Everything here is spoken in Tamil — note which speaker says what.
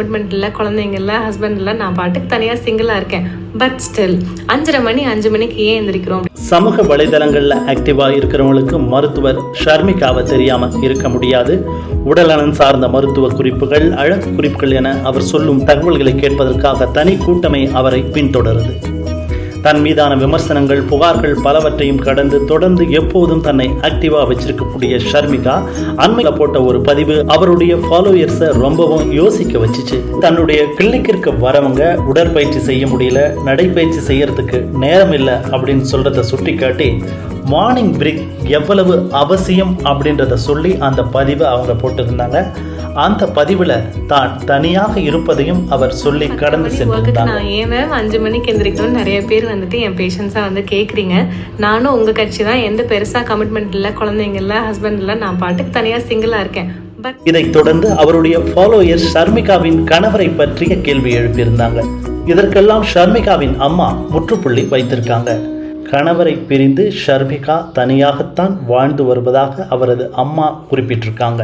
Speaker 1: கமிட்மெண்ட் இல்லை குழந்தைங்க இல்லை ஹஸ்பண்ட் இல்லை நான் பாட்டுக்கு தனியாக சிங்கிளாக இருக்கேன். பட் ஸ்டில் அஞ்சரை மணி அஞ்சு மணிக்கு ஏன் எந்திரிக்கிறோம்?
Speaker 2: சமூக வலைதளங்கள்ல ஆக்டிவா இருக்கிறவங்களுக்கு மருத்துவர் ஷர்மிகாவை தெரியாம இருக்க முடியாது. உடல்நலன் சார்ந்த மருத்துவ குறிப்புகள் அழகு குறிப்புகள் என அவர் சொல்லும் தகவல்களை கேட்பதற்காக தனி கூட்டமை அவரை பின்தொடருது. தன் மீதான விமர்சனங்கள் புகார்கள் பலவற்றையும் கடந்து தொடர்ந்து எப்போதும் தன்னை ஆக்டிவா வச்சிருக்கக்கூடிய ஷர்மிகா அண்மையில் போட்ட ஒரு பதிவு அவருடைய ஃபாலோயர்ஸை ரொம்பவும் யோசிக்க வச்சுச்சு. தன்னுடைய கிளினிக்கிற்கு வரவங்க உடற்பயிற்சி செய்ய முடியல நடைப்பயிற்சி செய்யறதுக்கு நேரம் இல்லை அப்படின்னு சொல்றத சுட்டிக்காட்டி மார்னிங் பிரேக் எவ்வளவு அவசியம்? அப்படின்றத சொல்லி அந்த பதிவை அவங்க போட்டிருந்தாங்க. அந்த பதிவில் தான் தனியாக இருப்பதையும் அவர் சொல்லி கடந்து சென்றிருந்தாங்க
Speaker 1: நான் ஏன் மேம் அஞ்சு மணிக்கு எந்திரிக்கணும்னு நிறைய பேர் வந்துட்டு என் பேஷண்ட்ஸாக வந்து கேட்குறீங்க நானும் உங்கள் கட்சி தான். எந்த பெருசாக கமிட்மெண்ட் இல்லை குழந்தைங்க இல்லை ஹஸ்பண்ட் இல்லை நான் பாட்டுக்கு தனியாக சிங்கிளாக இருக்கேன்.
Speaker 2: இதைத் தொடர்ந்து அவருடைய ஃபாலோயர் ஷர்மிகாவின் கணவரை பற்றிய கேள்வி எழுப்பியிருந்தாங்க. இதற்கெல்லாம் ஷர்மிகாவின் அம்மா முற்றுப்புள்ளி வைத்திருக்காங்க. கணவரை பிரிந்து ஷர்மிகா தனியாகத்தான் வாழ்ந்து வருவதாக அவரது அம்மா குறிப்பிட்டிருக்காங்க.